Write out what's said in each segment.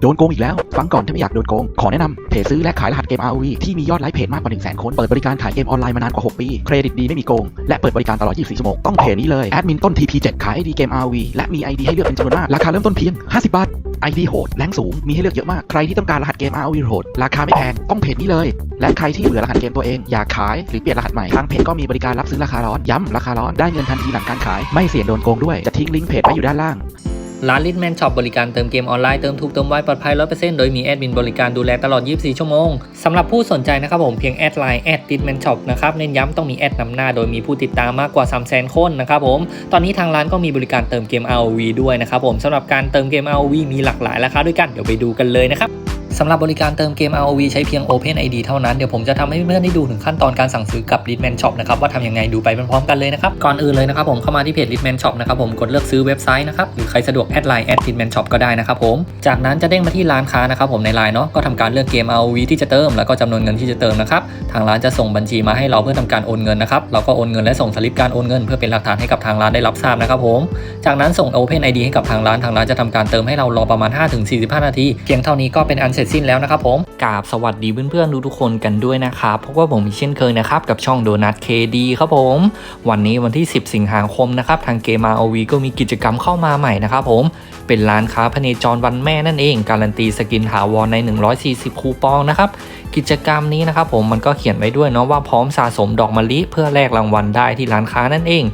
โดนโกงอีกแล้ว ฟังก่อนถ้าไม่อยากโดนโกง ขอแนะนำเพจซื้อและขายรหัสเกม ROV ที่มียอดไลค์เพจมากกว่า 1 0 0 0 0 0คน เปิดบริการขายเกมออนไลน์มานานกว่า 6 ปี เครดิตดีไม่มีโกง และเปิดบริการตลอด 24 ชั่วโมง ต้องเพจนี้เลย แอดมินต้น TP7 ขาย ID เกม ROV และมี ID ให้เลือกเป็นจำนวนมาก ราคาเริ่มต้นเพียง 50 บาท ID โหดแรงสูง มีให้เลือกเยอะมาก ใครที่ต้องการรหัสเกม ROV โหด ราคาไม่แพง ต้องเพจนี้เลย และใครที่เบื่อรหัสเกมตัวเอง อยากขายหรือเปลี่ยนรหัสใหม่ ทางเพจก็มีบริการรับซื้อราคาร้อน ย้ำราคาร้อน ได้เงินทันทีหลังการขาย ไม่เสี่ยงโดนโกงด้วย จะทิ้งลิงก์เพจไว้อยู่ด้านล่าง ร้านลิทแมนช็อปบริการเติมเกมออนไลน์เติมถูกเติมไวปลอดภัย 100%โดยมีแอดมินบริการดูแลตลอด 24 ชั่วโมงสำหรับผู้สนใจนะครับผมเพียงแอดไลน์แอดลิทแมนช็อปนะครับเน้นย้ำต้องมีแอดนำหน้าโดยมีผู้ติดตามมากกว่า 300,000 คนนะครับผมตอนนี้ทางร้านก็มีบริการเติมเกม ROV ด้วยนะครับผมสำหรับการเติมเกม ROV มีหลากหลายราคาด้วยกันเดี๋ยวไปดูกันเลยนะครับ สำหรับบริการเติมเกม ROV ใช้เพียง Open ID เท่านั้น เดี๋ยวผมจะทำให้เพื่อนได้ดูถึงขั้นตอนการสั่งซื้อกับ Litman Shop นะครับว่าทำยังไงดูไปพร้อมกันเลยนะครับ ก่อนอื่นเลยนะครับผมเข้ามาที่เพจ Litman Shop นะครับผมกดเลือกซื้อเว็บไซต์นะครับหรือใครสะดวกแอดไลน์แอด Litman Shop ก็ได้นะครับผมจากนั้นจะเด้งมาที่ร้านค้านะครับผมในไลน์เนาะก็ทำการเลือกเกม ROV ที่จะเติมแล้วก็จำนวนเงินที่จะเติมนะครับทางร้านจะส่งบัญชีมาให้เราเพื่อทำการโอนเงินนะครับเราก็โอนเงินและส่งสลิปการโอนเงิน เพื่อเป็นหลักฐานให้กับทางร้านได้รับทราบนะครับผมจากนั้นส่ง Open ID ให้กับทางร้านทางร้านจะทำการเติมให้เรารอประมาณ 5-45 นาทีเพียงเท่านี้ก็เป็นอันเสร็จสิ้นแล้วนะครับผมกราบสวัสดีเพื่อนๆทุกคนกันด้วยนะครับเพราะว่าผมเช่นเคยนะครับกับช่องโดนัทเคดีครับผม วันนี้วันที่ 10 สิงหาคมนะครับทางเกม ROV ก็มีกิจกรรมเข้ามาใหม่นะครับผมเป็นร้านค้าพเนจรวันแม่นั่นเอง การันตีสกินถาวรใน 140 คูปองนะครับกิจกรรมนี้นะครับผมมันก็เขียนไว้ด้วยเนาะว่าพร้อมสะสมดอกมะลิเพื่อแลกรางวัลได้ที่ร้านค้านั่นเอง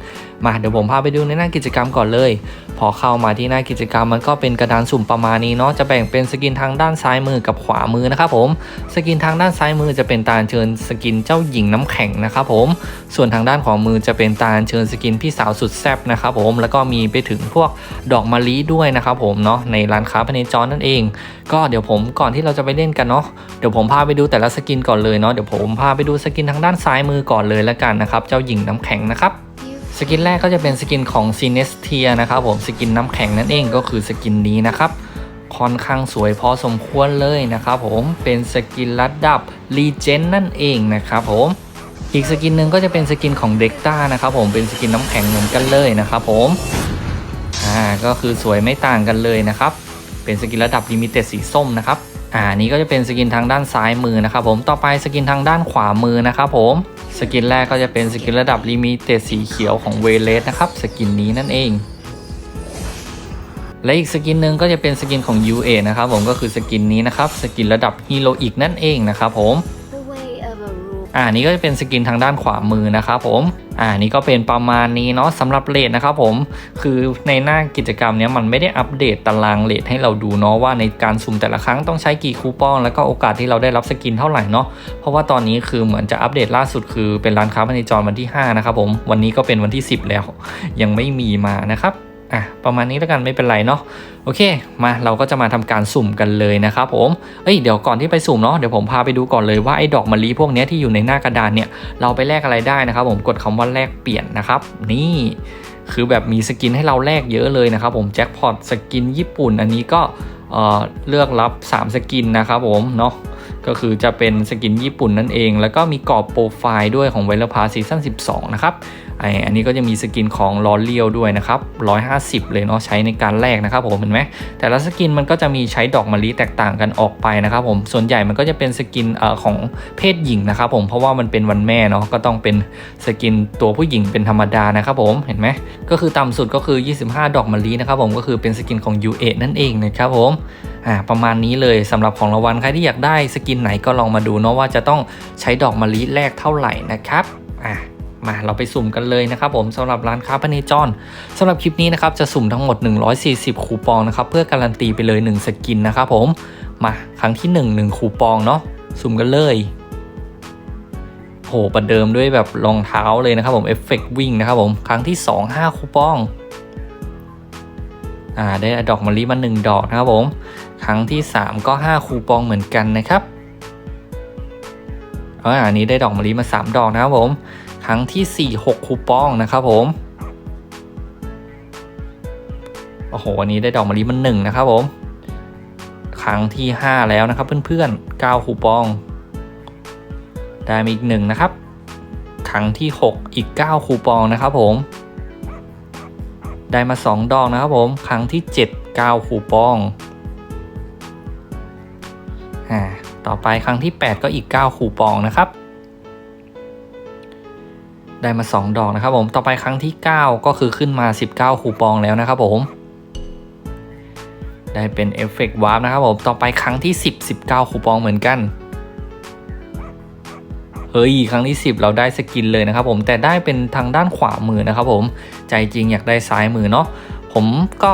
มาเดี๋ยวผมพาไปดูในหน้ากิจกรรมก่อนเลย พอเข้ามาที่หน้ากิจกรรมมันก็เป็นกระดานสุ่มประมาณนี้เนาะจะแบ่งเป็นสกินทางด้านซ้ายมือกับขวามือนะครับผมสกินทางด้านซ้ายมือจะเป็นตาเชิญสกินเจ้าหญิงน้ำแข็งนะครับผมส่วนทางด้านขวามือจะเป็นตาเชิญสกินพี่สาวสุดแซ่บนะครับผมแล้วก็มีไปถึงพวกดอกมะลิด้วยนะครับผมเนาะในร้านค้าพเนจรนั่นเอง ก็เดี๋ยวผมก่อนที่เราจะไปเล่นกันเนาะเดี๋ยวผมพาไปดูแต่ละสกินก่อนเลยเนาะเดี๋ยวผมพาไปดูสกินทางด้านซ้ายมือก่อนเลยละกันนะครับเจ้าหญิงน้ำแข็งนะครับ กินแรกก็จะเป็นสกินของ c i n e s t i a นะครับผมสกินน้ำแข็งนั่นเองก็คือสกินนี้นะครับค่อนข้างสวยพอสมควรเลยนะครับผมเป็นสกินระดับ Legend นั่นเองนะครับผมอีกสกินหนึ่งก็จะเป็นสกินของเด็กต้านะครับผมเป็นสกินน้ำแข็งเหมือนกันเลยนะครับผมอ่าก็คือสวยไม่ต่างกันเลยนะครับ เป็นสกินระดับลิมิเต็ดสีส้มนะครับ อ่านี้ก็จะเป็นสกินทางด้านซ้ายมือนะครับผมต่อไปสกินทางด้านขวามือนะครับผมสกินแรกก็จะเป็นสกินระดับลิมิเต็ดสีเขียวของเวเลสนะครับสกินนี้นั่นเอง และอีกสกินหนึ่งก็จะเป็นสกินของ UA นะครับผมก็คือสกินนี้นะครับสกินระดับฮีโร่อีกนั่นเองนะครับผม อ่านี่ก็จะเป็นสกินทางด้านขวามือนะครับผมอ่านี่ก็เป็นประมาณนี้เนาะสำหรับเลทนะครับผมคือในหน้ากิจกรรมเนี้ยมันไม่ได้อัปเดตตารางเลทให้เราดูเนาะว่าในการสุ่มแต่ละครั้งต้องใช้กี่คูปอง แล้วก็โอกาสที่เราได้รับสกินเท่าไหร่เนาะเพราะว่าตอนนี้คือเหมือนจะอัปเดตล่าสุดคือเป็นร้านค้าพาณิจรวันที่5นะครับผมวันนี้ก็เป็นวันที่ 10 แล้ว ยังไม่มีมานะครับ อะประมาณนี้แล้วกันไม่เป็นไรเนาะโอเค มาเราก็จะมาทำการสุ่มกันเลยนะครับผมเอ้ยเดี๋ยวก่อนที่ไปสุ่มเนาะเดี๋ยวผมพาไปดูก่อนเลยว่าไอ้ดอกมะลิพวกนี้ที่อยู่ในหน้ากระดานเนี่ยเราไปแลกอะไรได้นะครับ ผมกดคำว่าแลกเปลี่ยนนะครับ นี่คือแบบมีสกินให้เราแลกเยอะเลยนะครับผมแจ็คพอตสกินญี่ปุ่นอันนี้ก็เออเลือกรับ 3 สกินนะครับผมเนาะ ก็คือจะเป็นสกินญี่ปุ่นนั่นเอง แล้วก็มีกรอบโปรไฟล์ด้วยของเวลพาซีซั่น12 นะครับไออันนี้ก็จะมีสกินของลอเลียวด้วยนะครับ 150 เลยเนาะใช้ในการแลกนะครับผมเห็นไหมแต่ละสกินมันก็จะมีใช้ดอกมะลิแตกต่างกันออกไปนะครับผมส่วนใหญ่มันก็จะเป็นสกินเอ่อของเพศหญิงนะครับผมเพราะว่ามันเป็นวันแม่เนาะก็ต้องเป็นสกินตัวผู้หญิงเป็นธรรมดานะครับผมเห็นไหมก็คือต่ำสุดก็คือ 25 ดอกมะลินะครับผมก็คือเป็นสกินของ U8 นั่นเองนะครับผม อ่าประมาณนี้เลยสำหรับของรางวัลใครที่อยากได้สกินไหนก็ลองมาดูเนาะว่าจะต้องใช้ดอกมะลิแลกเท่าไหร่นะครับอ่ามาเราไปสุ่มกันเลยนะครับผมสำหรับร้านค้าพเนจรสำหรับคลิปนี้นะครับจะสุ่มทั้งหมด 140 คูปองนะครับเพื่อการันตีไปเลย 1 สกินนะครับผมมาครั้งที่ 1 1 คูปองเนาะสุ่มกันเลยโหประเดิมด้วยแบบรองเท้าเลยนะครับผมเอฟเฟกวิ่งนะครับผมครั้งที่ 2 5 คูปองอ่าได้ดอกมะลิมา1ดอกนะครับผม ครั้งที่ 3 ก็ 5 คูปองเหมือนกันนะครับเอออันนี้ได้ดอกมะลิมา 3 ดอกนะครับผม ครั้งที่ 4 6 คูปองนะครับผมโอ้โหอันนี้ได้ดอกมะลิมา1นะครับผม ครั้งที่ 5 แล้วนะครับเพื่อนๆ9คูปอง ได้มาอีก1นะครับ ครั้งที่ 6 อีก 9 คูปองนะครับผม ได้มา 2 ดอกนะครับผม ครั้งที่ 7 9 คูปอง อ่าต่อไปครั้งที่ 8 ก็อีก 9 คูปองนะครับ ได้มา 2 ดอกนะครับผมต่อไปครั้งที่ 9 ก็คือขึ้นมา 19 คูปองแล้วนะครับผมได้เป็นเอฟเฟกต์วาร์ปนะครับผมต่อไปครั้งที่ 10 19 คูปองเหมือนกันเฮ้ยครั้งที่ 10 เราได้สกินเลยนะครับผมแต่ได้เป็นทางด้านขวามือนะครับผมใจจริงอยากได้ซ้ายมือเนาะผมก็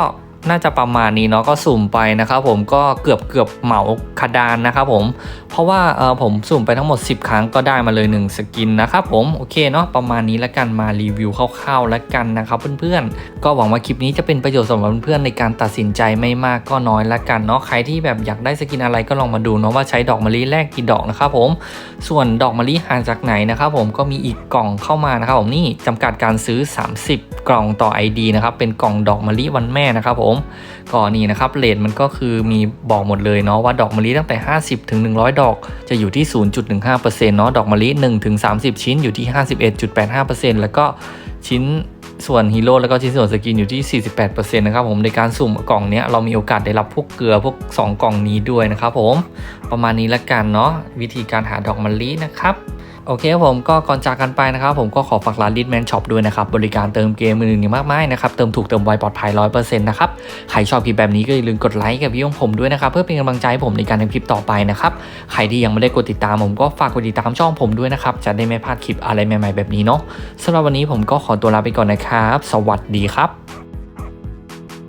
น่าจะประมาณนี้เนาะก็สุ่มไปนะครับผมก็เกือบเกือบเหมาคาดานนะครับผมเพราะว่าเออผมสุ่มไปทั้งหมด 10 ครั้งก็ได้มาเลย 1 สกินนะครับผมโอเคเนาะประมาณนี้แล้วกันมารีวิวคร่าวๆแล้วกันนะครับเพื่อนๆ ก็หวังว่าคลิปนี้จะเป็นประโยชน์สำหรับเพื่อนๆในการตัดสินใจไม่มากก็น้อยแล้วกันเนาะใครที่แบบอยากได้สกินอะไรก็ลองมาดูเนาะว่าใช้ดอกมะลิแลกกี่ดอกนะครับผมส่วนดอกมะลิหาจากไหนนะครับผมก็มีอีกกล่องเข้ามานะครับผมนี่จำกัดการซื้อ 30 กล่องต่อ ID นะครับเป็นกล่องดอกมะลิวันแม่นะครับผมก็นี่นะครับเลทมันก็คือมีบอกหมดเลยเนาะว่าดอกมะลิตั้งแต่ 50 ถึง 100 ดอก จะอยู่ที่ 0.15%เนาะดอกมะลิ1ถึง30 ชิ้นอยู่ที่ 51.85%แล้วก็ชิ้นส่วนฮีโร่แล้วก็ชิ้นส่วนสกินอยู่ที่ 48%นะครับผมในการสุ่มกล่องนี้เรามีโอกาสได้รับพวกเกลือพวก 2 กล่องนี้ด้วยนะครับผมประมาณนี้ละกันเนาะวิธีการหาดอกมะลินะครับ โอเคครับผมก็ก่อนจากกันไปนะครับ ผมก็ขอฝากร้าน l i t m a n Shop ด้วยนะครับ บริการเติมเกมมือหนึ่งมากมายนะครับ เติมถูกเติมไวปลอดภัย100%นต์นะครับ ใครชอบคลิปแบบนี้ก็อย่าลืมกดไลค์กับพี่ของผมด้วยนะครับ เพื่อเป็นกำลังใจให้ผมในการทำคลิปต่อไปนะครับ ใครที่ยังไม่ได้กดติดตามผมก็ฝากกดติดตามช่องผมด้วยนะครับ จะได้ไม่พลาดคลิปอะไรใหม่ ๆแบบนี้เนาะสำหรับวันนี้ผมก็ขอตัวลาไปก่อนนะครับ สวัสดีครับ